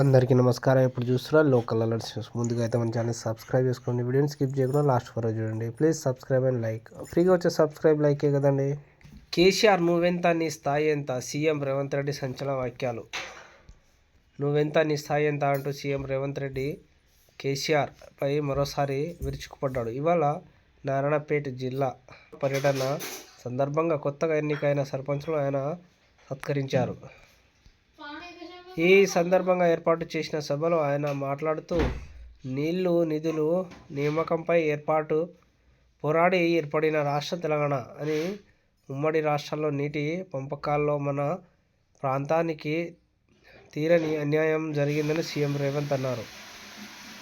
అందరికీ నమస్కారం. ఇప్పుడు చూస్తున్నా లోకల్ అలర్ట్స్ న్యూస్. ముందుగా అయితే మన ఛానల్ సబ్స్క్రైబ్ చేసుకోండి. వీడియోని స్కిప్ చేయకుండా లాస్ట్ వరకు చూడండి. Please subscribe and like. ఫ్రీగా వచ్చే సబ్స్క్రైబ్ లైకే కదండి. కేసీఆర్ నువ్వెంత నీ స్థాయి ఎంత? సీఎం రేవంత్ రెడ్డి సంచలన వాక్యాలు నువ్వెంత నీ స్థాయి ఎంత అంటూ సీఎం రేవంత్ రెడ్డి కేసీఆర్పై మరోసారి విరుచుకుపడ్డాడు. ఇవాళ నారాయణపేట జిల్లా పర్యటన సందర్భంగా కొత్తగా ఎన్నికైన సర్పంచ్లో ఆయన సత్కరించారు. ఈ సందర్భంగా ఏర్పాటు చేసిన సభలో ఆయన మాట్లాడుతూ నీళ్ళు నిధులు నియామకంపై ఏర్పాటు పోరాడి ఏర్పడిన రాష్ట్ర తెలంగాణ అని ఉమ్మడి రాష్ట్రాల్లో నీటి పంపకాల్లో మన ప్రాంతానికి తీరని అన్యాయం జరిగిందని సీఎం రేవంత్ అన్నారు.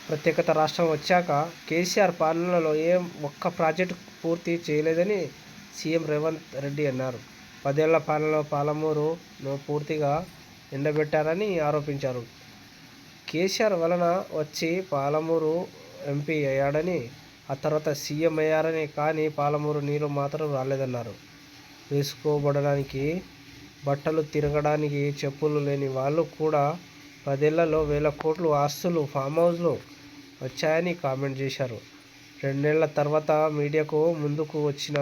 ప్రత్యేకత రాష్ట్రం వచ్చాక కేసీఆర్ పాలనలో ఏ ఒక్క ప్రాజెక్టు పూర్తి చేయలేదని సీఎం రేవంత్ రెడ్డి అన్నారు. పదేళ్ళ పాలనలో పాలమూరును పూర్తిగా ఎండబెట్టారని ఆరోపించారు. కేసీఆర్ వలన వచ్చి పాలమూరు ఎంపీ అయ్యాడని ఆ తర్వాత సీఎం అయ్యారని కానీ పాలమూరు నీరు మాత్రం రాలేదన్నారు. వేసుకోబడడానికి బట్టలు తిరగడానికి చెప్పులు లేని వాళ్ళు కూడా పదేళ్ళలో వేల కోట్లు ఆస్తులు ఫామ్ హౌస్లు వచ్చాయని కామెంట్ చేశారు. రెండేళ్ళ తర్వాత మీడియాకు ముందుకు వచ్చిన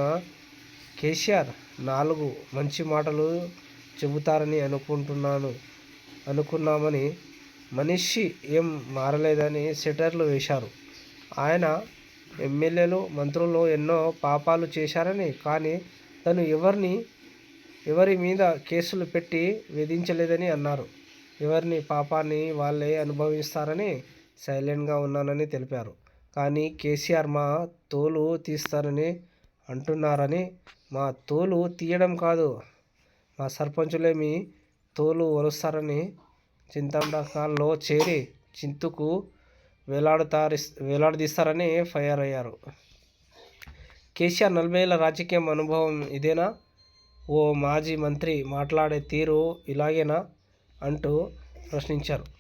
కేసీఆర్ నాలుగు మంచి మాటలు చెబుతారని అనుకుంటున్నాను. అనుకున్నామని మనిషి ఏం మారలేదని సెటర్లు వేశారు. ఆయన ఎమ్మెల్యేలు మంత్రులు ఎన్నో పాపాలు చేశారని కానీ తను ఎవరిని ఎవరి మీద కేసులు పెట్టి వేధించలేదని అన్నారు. ఎవరిని పాపాన్ని వాళ్ళే అనుభవిస్తారని సైలెంట్గా ఉన్నానని తెలిపారు. కానీ కేసీఆర్ మా తోలు తీస్తారని అంటున్నారని మా తోలు తీయడం కాదు. మా సర్పంచులే మీ తోలు వలుస్తారని చింతామణకాల్లో చేరి చింతుకు వేలాడుతారి వేలాడదీస్తారని ఫైర్ అయ్యారు. కేసీఆర్ నలభై ఏళ్ళ రాజకీయం అనుభవం ఇదేనా? ఓ మాజీ మంత్రి మాట్లాడే తీరు ఇలాగేనా? అంటూ ప్రశ్నించారు.